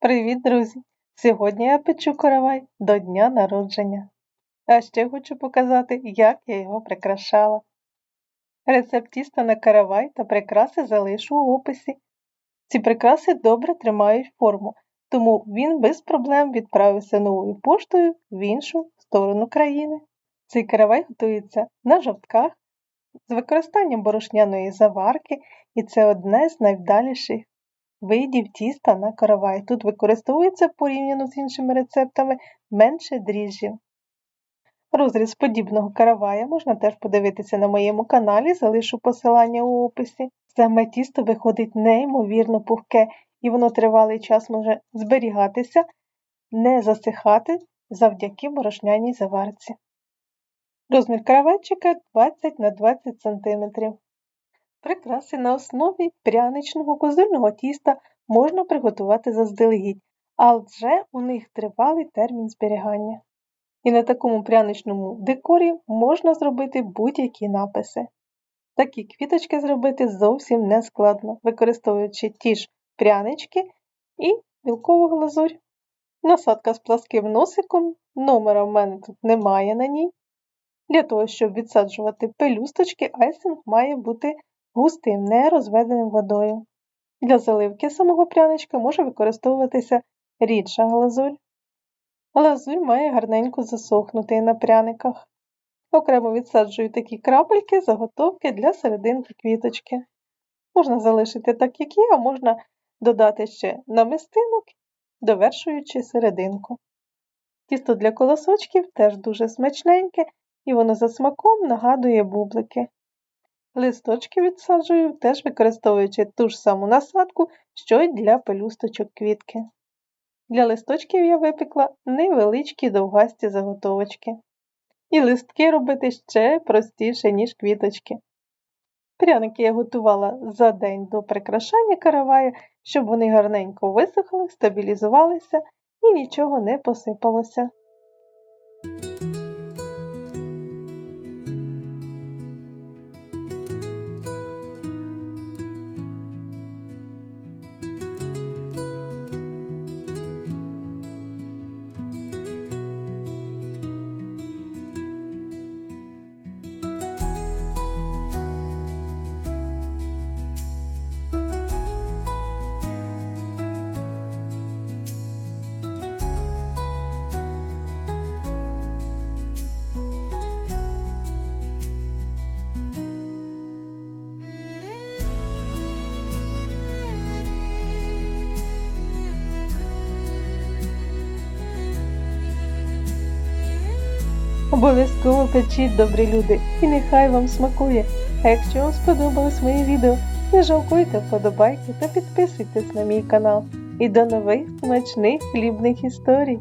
Привіт, друзі! Сьогодні я печу каравай до дня народження. А ще хочу показати, як я його прикрашала. Рецепт тіста на каравай та прикраси залишу у описі. Ці прикраси добре тримають форму, тому він без проблем відправився новою поштою в іншу сторону країни. Цей каравай готується на жовтках з використанням борошняної заварки, і це одне з найвдаліших видів тіста на каравай. Тут використовується порівняно з іншими рецептами менше дріжджів. Розріз подібного каравая можна теж подивитися на моєму каналі, залишу посилання у описі. Саме тісто виходить неймовірно пухке, і воно тривалий час може зберігатися, не засихати завдяки борошняній заварці. Розмір каравайчика 20 на 20 см. Прикраси на основі пряничного козирного тіста можна приготувати заздалегідь, адже у них тривалий термін зберігання. І на такому пряничному декорі можна зробити будь-які написи. Такі квіточки зробити зовсім не складно, використовуючи ті ж прянички і білкову глазурь. Насадка з пласким носиком, номера в мене тут немає на ній. Для того, щоб відсаджувати пелюсточки, айсинг має бути густим, не розведеним водою. Для заливки самого пряничка може використовуватися рідша глазурь. Глазурь має гарненько засохнути на пряниках. Окремо відсаджую такі крапельки, заготовки для серединки квіточки. Можна залишити так, як є, а можна додати ще намистинок, довершуючи серединку. Тісто для колосочків теж дуже смачненьке і воно за смаком нагадує бублики. Листочки відсаджую, теж використовуючи ту ж саму насадку, що й для пелюсточок квітки. Для листочків я випекла невеличкі довгасті заготовочки. І листки робити ще простіше, ніж квіточки. Пряники я готувала за день до прикрашання каравая, щоб вони гарненько висохли, стабілізувалися і нічого не посипалося. Обов'язково печіть, добрі люди, і нехай вам смакує. А якщо вам сподобалось моє відео, не жалкуйте вподобайки та підписуйтесь на мій канал. І до нових смачних хлібних історій!